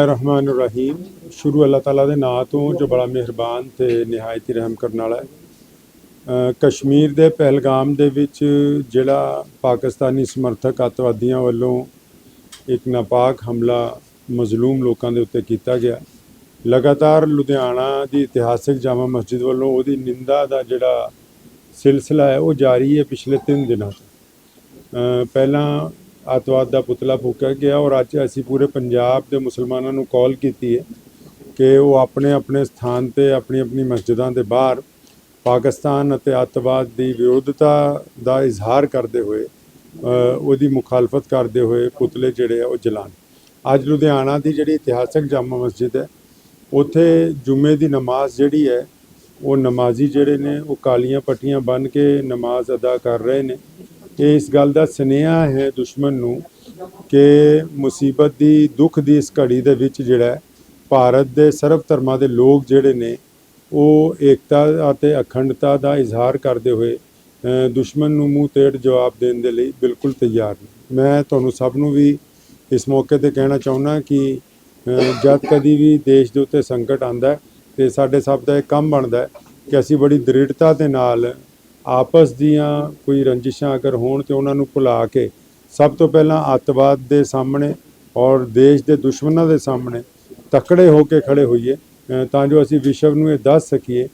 ਰਹਿਮਾਨ ਰਹੀਮ ਸ਼ੁਰੂ ਅੱਲਾਹ ਤਾਲਾ ਦੇ ਨਾਂ ਤੋਂ ਜੋ ਬੜਾ ਮਿਹਰਬਾਨ ਤੇ ਨਿਹਾਇਤ ਹੀ ਰਹਿਮ ਕਰਨ ਵਾਲਾ ਹੈ। ਕਸ਼ਮੀਰ ਦੇ ਪਹਿਲਗਾਮ ਦੇ ਵਿੱਚ ਜਿਹੜਾ ਪਾਕਿਸਤਾਨੀ ਸਮਰਥਕ ਅੱਤਵਾਦੀਆਂ ਵੱਲੋਂ ਇੱਕ ਨਾਪਾਕ ਹਮਲਾ ਮਜ਼ਲੂਮ ਲੋਕਾਂ ਦੇ ਉੱਤੇ ਕੀਤਾ ਗਿਆ। ਲਗਾਤਾਰ ਲੁਧਿਆਣਾ ਦੀ ਇਤਿਹਾਸਿਕ ਜਾਮਾ ਮਸਜਿਦ ਵੱਲੋਂ ਉਹਦੀ ਨਿੰਦਾ ਦਾ ਜਿਹੜਾ ਸਿਲਸਿਲਾ ਹੈ, ਉਹ ਜਾਰੀ ਹੈ ਪਿਛਲੇ 3 ਦਿਨਾਂ ਤੋਂ। ਪਹਿਲਾਂ ਅੱਤਵਾਦ ਦਾ ਪੁਤਲਾ ਫੂਕਿਆ ਗਿਆ ਔਰ ਅੱਜ ਅਸੀਂ ਪੂਰੇ ਪੰਜਾਬ ਦੇ ਮੁਸਲਮਾਨਾਂ ਨੂੰ ਕਾਲ ਕੀਤੀ ਹੈ ਕਿ ਉਹ ਆਪਣੇ ਆਪਣੇ ਸਥਾਨ ਤੇ, ਆਪਣੀ ਆਪਣੀ ਮਸਜਿਦਾਂ ਦੇ ਬਾਹਰ ਪਾਕਿਸਤਾਨ ਅਤੇ ਅੱਤਵਾਦ ਦੀ ਵਿਰੋਧਤਾ ਦਾ ਇਜ਼ਹਾਰ ਕਰਦੇ ਹੋਏ ਉਹਦੀ ਮੁਖਾਲਫਤ ਕਰਦੇ ਹੋਏ ਪੁਤਲੇ ਜਿਹੜੇ ਆ ਉਹ ਜਲਾਣ ਅੱਜ ਲੁਧਿਆਣਾ ਦੀ ਜਿਹੜੀ ਇਤਿਹਾਸਕ ਜਾਮਾ ਮਸਜਿਦ ਹੈ, ਉੱਥੇ ਜੁਮੇ ਦੀ ਨਮਾਜ਼ ਜਿਹੜੀ ਹੈ, ਉਹ ਨਮਾਜ਼ੀ ਜਿਹੜੇ ਨੇ ਉਹ ਕਾਲੀਆਂ ਪੱਟੀਆਂ ਬੰਨ੍ਹ ਕੇ ਨਮਾਜ਼ ਅਦਾ ਕਰ ਰਹੇ ਨੇ। ਇਹ ਇਸ ਗੱਲ ਦਾ ਸੁਨੇਹਾ ਹੈ ਦੁਸ਼ਮਣ ਨੂੰ ਕਿ ਮੁਸੀਬਤ ਦੀ, ਦੁੱਖ ਦੀ ਇਸ ਘੜੀ ਦੇ ਵਿੱਚ ਜਿਹੜਾ ਭਾਰਤ ਦੇ ਸਰਵ ਧਰਮਾਂ ਦੇ ਲੋਕ ਜਿਹੜੇ ਨੇ, ਉਹ ਏਕਤਾ ਅਤੇ ਅਖੰਡਤਾ ਦਾ ਇਜ਼ਹਾਰ ਕਰਦੇ ਹੋਏ ਦੁਸ਼ਮਣ ਨੂੰ ਮੂੰਹ ਤੇੜ ਜਵਾਬ ਦੇਣ ਦੇ ਲਈ ਬਿਲਕੁਲ ਤਿਆਰ ਨੇ। ਮੈਂ ਤੁਹਾਨੂੰ ਸਭ ਨੂੰ ਵੀ ਇਸ ਮੌਕੇ ਤੇ ਕਹਿਣਾ ਚਾਹੁੰਦਾ ਕਿ ਜਦ ਕਦੀ ਵੀ ਦੇਸ਼ ਦੇ ਉੱਤੇ ਸੰਕਟ ਆਂਦਾ ਹੈ ਤੇ ਸਾਡੇ ਸਭ ਦਾ ਇਹ ਕੰਮ ਬਣਦਾ ਕਿ ਅਸੀਂ ਬੜੀ ਦ੍ਰਿੜਤਾ ਦੇ ਨਾਲ ਆਪਸ ਦੀਆਂ ਕੋਈ ਰੰਜਿਸ਼ਾਂ ਅਗਰ ਹੋਣ ਤੇ ਉਹਨਾਂ ਨੂੰ ਭੁਲਾ ਕੇ ਸਭ ਤੋਂ ਪਹਿਲਾਂ ਅੱਤਵਾਦ ਦੇ ਸਾਹਮਣੇ ਔਰ ਦੇਸ਼ ਦੇ ਦੁਸ਼ਮਣਾਂ ਦੇ ਸਾਹਮਣੇ ਤਕੜੇ ਹੋ ਕੇ ਖੜੇ ਹੋਈਏ ਤਾਂ ਜੋ ਅਸੀਂ ਵਿਸ਼ਵ ਨੂੰ ਇਹ ਦੱਸ ਸਕੀਏ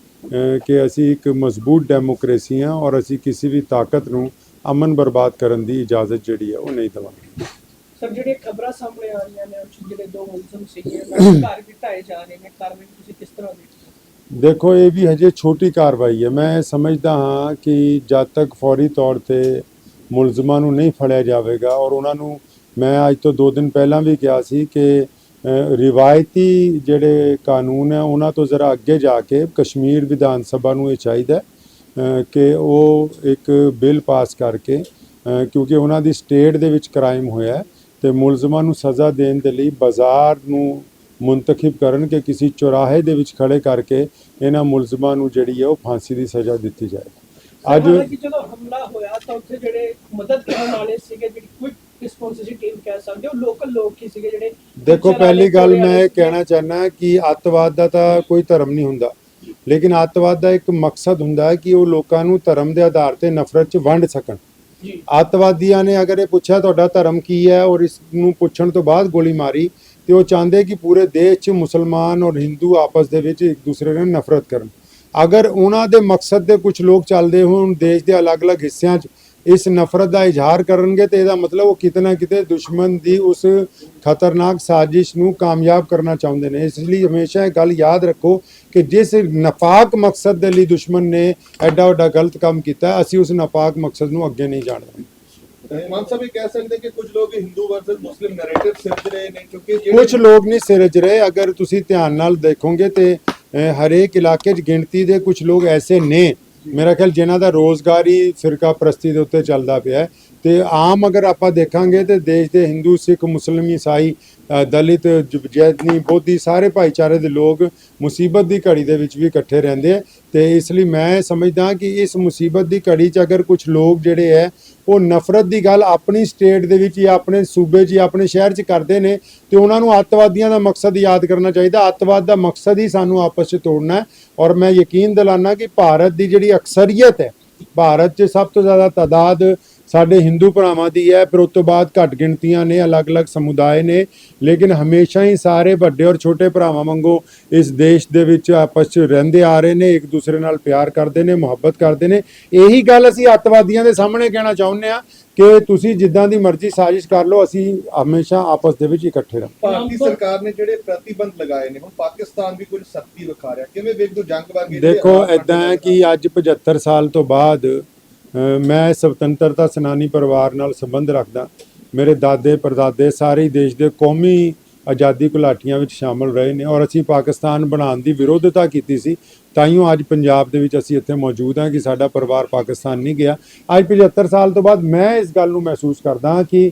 ਕਿ ਅਸੀਂ ਇੱਕ ਮਜ਼ਬੂਤ ਡੈਮੋਕ੍ਰੇਸੀ ਹਾਂ ਔਰ ਅਸੀਂ ਕਿਸੇ ਵੀ ਤਾਕਤ ਨੂੰ ਅਮਨ ਬਰਬਾਦ ਕਰਨ ਦੀ ਇਜਾਜ਼ਤ ਜਿਹੜੀ ਹੈ ਉਹ ਨਹੀਂ ਦੇਵਾਂਗੇ। ਸਰ ਜਿਹੜੇ ਖਬਰਾਂ ਸਾਹਮਣੇ ਆ ਰਹੀਆਂ ਨੇ, ਉਹ ਜਿਹੜੇ ਦੋ ਮੁਲਜ਼ਮ ਸੀਗੇ ਘਰ ਵੀ ਢਾਏ ਜਾ ਰਹੇ ਨੇ ਕਾਰਵਾਈ ਤੁਸੀਂ ਕਿਸ ਤਰ੍ਹਾਂ ਦੇਖਦੇ ਦੇਖੋ ਇਹ ਵੀ ਹਜੇ ਛੋਟੀ ਕਾਰਵਾਈ ਹੈ। ਮੈਂ ਸਮਝਦਾ ਹਾਂ ਕਿ ਜਦ ਤੱਕ ਫੌਰੀ ਤੌਰ ਤੇ ਮੁਲਜ਼ਮਾਂ ਨੂੰ ਨਹੀਂ ਫੜਿਆ ਜਾਵੇਗਾ ਔਰ ਉਹਨਾਂ ਨੂੰ ਮੈਂ ਅੱਜ ਤੋਂ 2 ਦਿਨ ਪਹਿਲਾਂ ਵੀ ਕਿਹਾ ਸੀ ਕਿ ਅ, ਰਿਵਾਇਤੀ ਜਿਹੜੇ ਕਾਨੂੰਨ ਹੈ ਉਹਨਾਂ ਤੋਂ ਜ਼ਰਾ ਅੱਗੇ ਜਾ ਕੇ ਕਸ਼ਮੀਰ ਵਿਧਾਨ ਸਭਾ ਨੂੰ ਇਹ ਚਾਹੀਦਾ ਕਿ ਉਹ ਇੱਕ ਬਿੱਲ ਪਾਸ ਕਰਕੇ ਕਿਉਂਕਿ ਉਹਨਾਂ ਦੀ ਸਟੇਟ ਦੇ ਵਿੱਚ ਕ੍ਰਾਈਮ ਹੋਇਆ ਹੈ ਤੇ ਮੁਲਜ਼ਮਾਂ ਨੂੰ ਸਜ਼ਾ ਦੇਣ ਦੇ ਲਈ ਬਾਜ਼ਾਰ ਨੂੰ ਮੁੰਤਖਬ ਕਰਨ ਕਿ ਕਿਸੇ ਚੌਰਾਹੇ ਦੇ ਵਿੱਚ ਖੜੇ ਕਰਕੇ ਇਹਨਾਂ ਮੁਲਜ਼ਮਾਂ ਨੂੰ ਜਿਹੜੀ ਹੈ ਉਹ ਫਾਂਸੀ ਦੀ ਸਜ਼ਾ ਦਿੱਤੀ ਜਾਏ। ਅੱਜ ਹਾਲਾਂਕਿ ਜਦੋਂ ਹਮਲਾ ਹੋਇਆ ਤਾਂ ਉੱਥੇ ਜਿਹੜੇ ਮਦਦ ਕਰਨ ਵਾਲੇ ਸੀਗੇ ਜਿਹੜੀ ਕੁਇਕ ਰਿਸਪੌਂਸਿਬਿਲਿਟੀ ਟੀਮ ਕਹਿ ਸਕਦੇ ਹੋ ਲੋਕਲ ਲੋਕ ਹੀ ਸੀਗੇ ਜਿਹੜੇ ਦੇਖੋ ਪਹਿਲੀ ਗੱਲ ਮੈਂ ਇਹ। ਕਹਿਣਾ ਚਾਹਨਾ ਕਿ ਅੱਤਵਾਦ ਦਾ ਤਾਂ ਕੋਈ ਧਰਮ ਨਹੀਂ ਹੁੰਦਾ। ਲੇਕਿਨ ਅੱਤਵਾਦ ਦਾ ਇੱਕ ਮਕਸਦ ਹੁੰਦਾ ਹੈ ਕਿ ਉਹ ਲੋਕਾਂ ਨੂੰ ਧਰਮ ਦੇ ਆਧਾਰ ਤੇ ਨਫ਼ਰਤ 'ਚ ਵੰਡ ਸਕਣ। ਜੀ। ਅੱਤਵਾਦੀਆਂ ਨੇ ਅਗਰ ਇਹ ਪੁੱਛਿਆ ਤੁਹਾਡਾ ਧਰਮ ਕੀ ਹੈ ਔਰ ਇਸ ਨੂੰ ਪੁੱਛਣ ਤੋਂ ਬਾਅਦ ਗੋਲੀ ਮਾਰੀ ਤੇ ਉਹ ਚਾਹੁੰਦੇ ਕਿ ਪੂਰੇ ਦੇਸ਼ 'ਚ ਮੁਸਲਮਾਨ ਔਰ ਹਿੰਦੂ ਆਪਸ ਦੇ ਵਿੱਚ ਇੱਕ ਦੂਸਰੇ ਨਾਲ ਨਫ਼ਰਤ ਕਰਨ। ਅਗਰ ਉਹਨਾਂ ਦੇ ਮਕਸਦ ਦੇ ਕੁਝ ਲੋਕ ਚੱਲਦੇ ਹੋਣ ਦੇਸ਼ ਦੇ ਅਲੱਗ-ਅਲੱਗ ਹਿੱਸਿਆਂ 'ਚ ਇਸ ਨਫ਼ਰਤ ਦਾ ਇਜ਼ਹਾਰ ਕਰਨਗੇ ਤੇ ਇਹਦਾ ਮਤਲਬ ਉਹ ਕਿਤੇ ਨਾ ਕਿਤੇ ਦੁਸ਼ਮਣ ਦੀ ਉਸ ਖਤਰਨਾਕ ਸਾਜ਼ਿਸ਼ ਨੂੰ ਕਾਮਯਾਬ ਕਰਨਾ ਚਾਹੁੰਦੇ ਨੇ। ਇਸ ਲਈ ਹਮੇਸ਼ਾ ਇਹ ਗੱਲ ਯਾਦ ਰੱਖੋ ਕਿ ਜਿਸ ਨਫਾਕ ਮਕਸਦ ਦੇ ਲਈ ਦੁਸ਼ਮਣ ਨੇ ਐਡਾ ਵੱਡਾ ਗਲਤ ਕੰਮ ਕੀਤਾ, ਅਸੀਂ ਉਸ ਨਫਾਕ ਮਕਸਦ ਨੂੰ ਅੱਗੇ ਨਹੀਂ ਜਾਣਦੇ ਮਾਨ ਸਾਹਿਬ, ਇਹ ਕਹਿ ਸਕਦੇ ਕਿ ਕੁਝ ਲੋਕ ਹਿੰਦੂ ਵਰਸਸ ਮੁਸਲਿਮ ਨੈਰੇਟਿਵ ਸਿਰਜ ਰਹੇ ਨੇ, ਕਿਉਂਕਿ ਕੁਝ ਲੋਕ ਨਹੀਂ ਸਿਰਜ ਰਹੇ। ਅਗਰ ਤੁਸੀਂ ਧਿਆਨ ਨਾਲ ਦੇਖੋਗੇ ਤੇ ਹਰੇਕ ਇਲਾਕੇ 'ਚ ਗਿਣਤੀ ਦੇ ਕੁਝ ਲੋਕ ਐਸੇ ਨੇ, ਮੇਰਾ ਖਿਆਲ ਜਿਨ੍ਹਾਂ ਦਾ ਰੋਜ਼ਗਾਰ ਹੀ ਫਿਰਕਾ ਪ੍ਰਸਤੀ ਦੇ ਉੱਤੇ ਚੱਲਦਾ ਪਿਆ ਤੇ ਆਮ ਅਗਰ ਆਪਾਂ ਦੇਖਾਂਗੇ ਤੇ ਦੇਸ਼ ਦੇ ਹਿੰਦੂ, ਸਿੱਖ, ਮੁਸਲਿਮ, ਈਸਾਈ ਦਲਿਤ ਜੈਤਨੀ, ਬੋਧੀ ਸਾਰੇ ਭਾਈਚਾਰੇ ਦੇ ਲੋਕ ਮੁਸੀਬਤ ਦੀ ਘੜੀ ਦੇ ਵਿੱਚ ਵੀ ਇਕੱਠੇ ਰਹਿੰਦੇ ਆ ਤੇ ਇਸ ਲਈ ਮੈਂ ਸਮਝਦਾ ਕਿ ਇਸ ਮੁਸੀਬਤ ਦੀ ਘੜੀ 'ਚ ਅਗਰ ਕੁਝ ਲੋਕ ਜਿਹੜੇ ਹੈ ਉਹ ਨਫ਼ਰਤ ਦੀ ਗੱਲ ਆਪਣੀ ਸਟੇਟ ਦੇ ਵਿੱਚ ਜਾਂ ਆਪਣੇ ਸੂਬੇ 'ਚ ਜਾਂ ਆਪਣੇ ਸ਼ਹਿਰ 'ਚ ਕਰਦੇ ਨੇ ਤੇ ਉਹਨਾਂ ਨੂੰ ਅੱਤਵਾਦੀਆਂ ਦਾ ਮਕਸਦ ਯਾਦ ਕਰਨਾ ਚਾਹੀਦਾ। ਅੱਤਵਾਦ ਦਾ ਮਕਸਦ ਹੀ ਸਾਨੂੰ ਆਪਸ 'ਚ ਤੋੜਨਾ ਹੈ ਔਰ ਮੈਂ ਯਕੀਨ ਦਿਲਾਨਾ ਕਿ ਭਾਰਤ ਦੀ ਜਿਹੜੀ ਅਕਸਰੀਅਤ ਹੈ ਭਾਰਤ 'ਚ ਸਭ ਤੋਂ ਜ਼ਿਆਦਾ ਤਾਦਾਦ ਸਾਡੇ ਹਿੰਦੂ ਭਰਾਵਾਂ ਦੀ ਹੈ ਫਿਰ ਉਸ ਤੋਂ ਬਾਅਦ ਘੱਟ ਗਿਣਤੀਆਂ ਨੇ ਅਲੱਗ-ਅਲੱਗ ਸਮੁਦਾਇ ਨੇ ਲੇਕਿਨ ਹਮੇਸ਼ਾ ਹੀ ਸਾਰੇ ਵੱਡੇ ਔਰ ਛੋਟੇ ਭਰਾਵਾਂ ਵਾਂਗੂ ਇਸ ਦੇਸ਼ ਦੇ ਵਿੱਚ ਆਪਸ 'ਚ ਰਹਿੰਦੇ ਆ ਰਹੇ ਨੇ ਇੱਕ ਦੂਸਰੇ ਨਾਲ ਪਿਆਰ ਕਰਦੇ ਨੇ ਮੁਹੱਬਤ ਕਰਦੇ ਨੇ। ਇਹੀ ਗੱਲ ਅਸੀਂ ਅੱਤਵਾਦੀਆਂ ਦੇ ਸਾਹਮਣੇ ਕਹਿਣਾ ਚਾਹੁੰਦੇ ਆ ਕਿ ਤੁਸੀਂ ਜਿੱਦਾਂ ਦੀ ਮਰਜ਼ੀ ਸਾਜ਼ਿਸ਼ ਕਰ ਲਓ ਅਸੀਂ ਹਮੇਸ਼ਾ ਆਪਸ ਦੇ ਵਿੱਚ ਇਕੱਠੇ ਰਹਾਂਗੇ। ਭਾਰਤੀ ਸਰਕਾਰ ਨੇ ਜਿਹੜੇ ਪ੍ਰਤੀਬੰਧ ਲਗਾਏ ਨੇ ਹੁਣ ਪਾਕਿਸਤਾਨ ਵੀ ਕੁਝ ਸਖਤੀ ਵਿਖਾ ਰਿਹਾ। ਕਿਵੇਂ ਵੇਖਦੇ ਜੰਗ ਵਰਗੇ ਦੇਖੋ ਇਦਾਂ ਹੈ ਕਿ ਅੱਜ 75 ਸਾਲ ਤੋਂ ਬਾਅਦ ਮੈਂ ਸੁਤੰਤਰਤਾ ਸੈਨਾਨੀ ਪਰਿਵਾਰ ਨਾਲ ਸੰਬੰਧ ਰੱਖਦਾ। ਮੇਰੇ ਦਾਦੇ, ਪਰਦਾਦੇ ਸਾਰੇ ਦੇਸ਼ ਦੇ ਕੌਮੀ ਆਜ਼ਾਦੀ ਘੁਲਾਟੀਆਂ ਵਿੱਚ ਸ਼ਾਮਲ ਰਹੇ ਨੇ ਔਰ ਅਸੀਂ ਪਾਕਿਸਤਾਨ ਬਣਾਉਣ ਦੀ ਵਿਰੋਧਤਾ ਕੀਤੀ ਸੀ। ਤਾਈਓ ਅੱਜ ਪੰਜਾਬ ਦੇ ਵਿੱਚ ਅਸੀਂ ਇੱਥੇ ਮੌਜੂਦ ਹਾਂ ਕਿ ਸਾਡਾ ਪਰਿਵਾਰ ਪਾਕਿਸਤਾਨ ਨਹੀਂ ਗਿਆ। ਅੱਜ 75 ਸਾਲ ਤੋਂ ਬਾਅਦ ਮੈਂ ਇਸ ਗੱਲ ਨੂੰ ਮਹਿਸੂਸ ਕਰਦਾ ਕਿ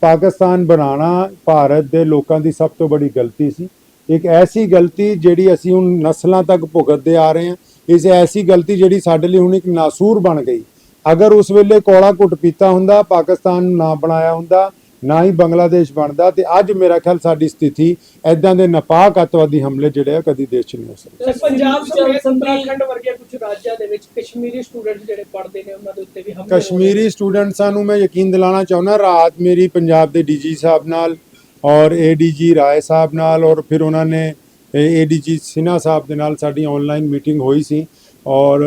ਪਾਕਿਸਤਾਨ ਬਣਾਉਣਾ ਭਾਰਤ ਦੇ ਲੋਕਾਂ ਦੀ ਸਭ ਤੋਂ ਬੜੀ ਗਲਤੀ ਸੀ। ਇੱਕ ਐਸੀ ਗਲਤੀ ਜਿਹੜੀ ਅਸੀਂ ਹੁਣ ਨਸਲਾਂ ਤੱਕ ਭੁਗਤਦੇ ਆ ਰਹੇ ਹਾਂ। ਇਸ ਐਸੀ ਗਲਤੀ ਜਿਹੜੀ ਸਾਡੇ ਲਈ ਹੁਣ ਇੱਕ ਨਾਸੂਰ ਬਣ ਗਈ। ਅਗਰ ਉਸ ਵੇਲੇ ਕੋਲਾ ਘੁੱਟ ਪੀਤਾ ਹੁੰਦਾ ਪਾਕਿਸਤਾਨ ਨੂੰ ਨਾ ਬਣਾਇਆ ਹੁੰਦਾ ਨਾ ਹੀ ਬੰਗਲਾਦੇਸ਼ ਬਣਦਾ ਤੇ ਅੱਜ ਮੇਰਾ ਖਿਆਲ ਸਾਡੀ ਸਥਿਤੀ ਐਦਾਂ ਦੇ ਨਾਪਾਕ ਅੱਤਵਾਦੀ ਹਮਲੇ ਜਿਹੜੇ ਆ ਕਦੀ ਦੇਸ਼ 'ਚ ਨਹੀਂ ਹੋ ਸਕਦੇ ਪੰਜਾਬ ਸਮੇਤ ਉੱਤਰਾਖੰਡ ਵਰਗੇ ਕੁਝ ਰਾਜਾਂ ਦੇ ਵਿੱਚ ਕਸ਼ਮੀਰੀ ਸਟੂਡੈਂਟ ਜਿਹੜੇ ਪੜ੍ਹਦੇ ਨੇ ਉਹਨਾਂ ਦੇ ਉੱਤੇ ਵੀ ਹਮਲੇ। ਕਸ਼ਮੀਰੀ ਸਟੂਡੈਂਟਸਾਂ ਨੂੰ ਮੈਂ ਯਕੀਨ ਦਿਲਾਣਾ ਚਾਹੁੰਦਾ ਰਾਤ ਮੇਰੀ ਪੰਜਾਬ ਦੇ ਡੀਜੀ ਸਾਹਿਬ ਨਾਲ ਔਰ ਏਡੀਜੀ ਰਾਏ ਸਾਹਿਬ ਨਾਲ ਔਰ ਫਿਰ ਉਹਨਾਂ ਨੇ ਏਡੀਜੀ ਸਿਨਹਾ ਸਾਹਿਬ ਦੇ ਨਾਲ ਸਾਡੀ ਆਨਲਾਈਨ ਮੀਟਿੰਗ ਹੋਈ ਸੀ ਔਰ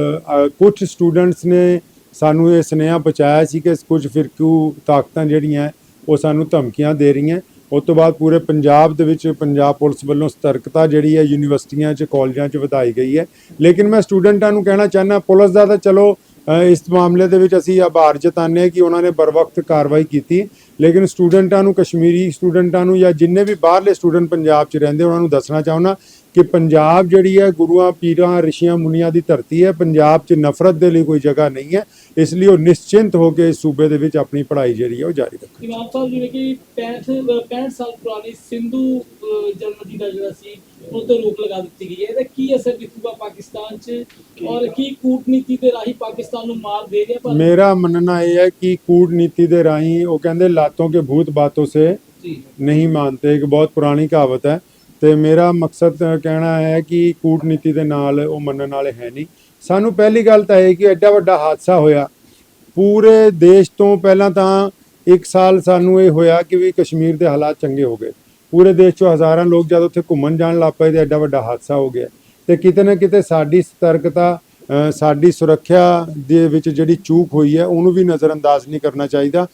ਕੁਝ ਸਟੂਡੈਂਟਸ ਨੇ ਸਾਨੂੰ ਇਹ ਸੁਨੇਹਾ ਪਹੁੰਚਾਇਆ ਸੀ ਕਿ ਕੁਝ ਫਿਰਕੂ ਤਾਕਤਾਂ ਜਿਹੜੀਆਂ ਉਹ ਸਾਨੂੰ ਧਮਕੀਆਂ ਦੇ ਰਹੀਆਂ ਉਸ ਤੋਂ ਬਾਅਦ ਪੂਰੇ ਪੰਜਾਬ ਦੇ ਵਿੱਚ ਪੰਜਾਬ ਪੁਲਿਸ ਵੱਲੋਂ ਸਤਰਕਤਾ ਜਿਹੜੀ ਹੈ, ਯੂਨੀਵਰਸਿਟੀਆਂ 'ਚ, ਕਾਲਜਾਂ 'ਚ ਵਧਾਈ ਗਈ ਹੈ। ਲੇਕਿਨ ਮੈਂ ਸਟੂਡੈਂਟਾਂ ਨੂੰ ਕਹਿਣਾ ਚਾਹੁੰਦਾ, ਪੁਲਿਸ ਦਾ ਤਾਂ ਚਲੋ ਇਸ ਮਾਮਲੇ ਦੇ ਵਿੱਚ ਅਸੀਂ ਆਭਾਰ ਜਤਾਉਂਦੇ ਹਾਂ ਕਿ ਉਹਨਾਂ ਨੇ ਬਰਵਕਤ ਕਾਰਵਾਈ ਕੀਤੀ ਲੇਕਿਨ ਸਟੂਡੈਂਟਾਂ ਨੂੰ ਕਸ਼ਮੀਰੀ ਸਟੂਡੈਂਟਾਂ ਨੂੰ ਜਾਂ ਜਿੰਨੇ ਵੀ ਬਾਹਰਲੇ ਸਟੂਡੈਂਟ ਪੰਜਾਬ 'ਚ ਰਹਿੰਦੇ, ਉਹਨਾਂ ਨੂੰ ਦੱਸਣਾ ਚਾਹੁੰਦਾ ਕਿ ਪੰਜਾਬ ਜਿਹੜੀ ਹੈ ਗੁਰੂਆਂ ਪੀਰਾਂ ਰਿਸ਼ੀਆਂ ਮੁਨੀਆਂ ਦੀ ਧਰਤੀ ਹੈ। ਪੰਜਾਬ 'ਚ ਨਫ਼ਰਤ ਦੇ ਲਈ ਕੋਈ ਜਗ੍ਹਾ ਨਹੀਂ ਹੈ। ਇਸ ਲਈ ਉਹ ਨਿਸ਼ਚਿੰਤ ਹੋ ਕੇ ਇਸ ਸੂਬੇ ਦੇ ਵਿੱਚ ਆਪਣੀ ਪੜ੍ਹਾਈ ਜਿਹੜੀ ਹੈ ਉਹ ਜਾਰੀ ਰੱਖਣ। ਇਮਾਮ ਸਾਹਿਬ ਜਿਵੇਂ ਕਿ 65 ਅ, 65 ਸਾਲ ਪੁਰਾਣੀ ਸਿੰਧੂ ਅ, ਜਨਮਤੀ ਦਾ ਜਿਹੜਾ ਸੀ ਉਹ ਤੇ ਰੋਕ ਲਗਾ ਦਿੱਤੀ ਗਈ ਹੈ। ਇਹਦਾ ਕੀ ਅਸਰ ਦਿਖੂਗਾ ਪਾਕਿਸਤਾਨ 'ਚ? ਔਰ ਕੀ ਕੂਟਨੀਤੀ ਦੇ ਰਾਹੀਂ ਪਾਕਿਸਤਾਨ ਨੂੰ ਮਾਰ ਦੇ ਰਿਹਾ ਪਰ ਮੇਰਾ ਮੰਨਣਾ ਇਹ ਹੈ ਕਿ ਕੂਟਨੀਤੀ ਦੇ ਰਾਹੀਂ ਉਹ ਕਹਿੰਦੇ ਲਾਤੋਂ ਕੇ ਭੂਤ ਬਾਤੋਂ ਸੇ ਨਹੀਂ ਮਾਨਤੇ। ਇੱਕ ਬਹੁਤ ਪੁਰਾਣੀ ਕਹਾਵਤ ਹੈ। ਤੇ ਮੇਰਾ ਮਕਸਦ ਕਹਿਣਾ ਹੈ ਕਿ ਕੂਟਨੀਤੀ ਦੇ ਨਾਲ ਉਹ ਮੰਨਣ ਵਾਲੇ ਹੈ ਨਹੀਂ। ਸਾਨੂੰ ਪਹਿਲੀ ਗੱਲ ਤਾਂ ਇਹ ਕਿ ਐਡਾ ਵੱਡਾ ਹਾਦਸਾ ਹੋਇਆ। ਪੂਰੇ ਦੇਸ਼ ਤੋਂ ਪਹਿਲਾਂ ਤਾਂ ਇੱਕ ਸਾਲ ਸਾਨੂੰ ਇਹ ਹੋਇਆ ਕਿ ਵੀ ਕਸ਼ਮੀਰ ਦੇ ਹਾਲਾਤ ਚੰਗੇ ਹੋ ਗਏ। ਪੂਰੇ ਦੇਸ਼ 'ਚੋਂ ਹਜ਼ਾਰਾਂ ਲੋਕ ਜਦ ਉੱਥੇ ਘੁੰਮਣ ਜਾਣ ਲੱਗ ਪਏ ਤੇ ਐਡਾ ਵੱਡਾ ਹਾਦਸਾ ਹੋ ਗਿਆ। ਤੇ ਕਿਤੇ ਨਾ ਕਿਤੇ ਸਾਡੀ ਸਤਰਕਤਾ ਸਾਡੀ ਸੁਰੱਖਿਆ ਦੇ ਵਿੱਚ ਜਿਹੜੀ ਚੂਕ ਹੋਈ ਹੈ, ਉਹਨੂੰ ਵੀ ਨਜ਼ਰਅੰਦਾਜ਼ ਨਹੀਂ ਕਰਨਾ ਚਾਹੀਦਾ।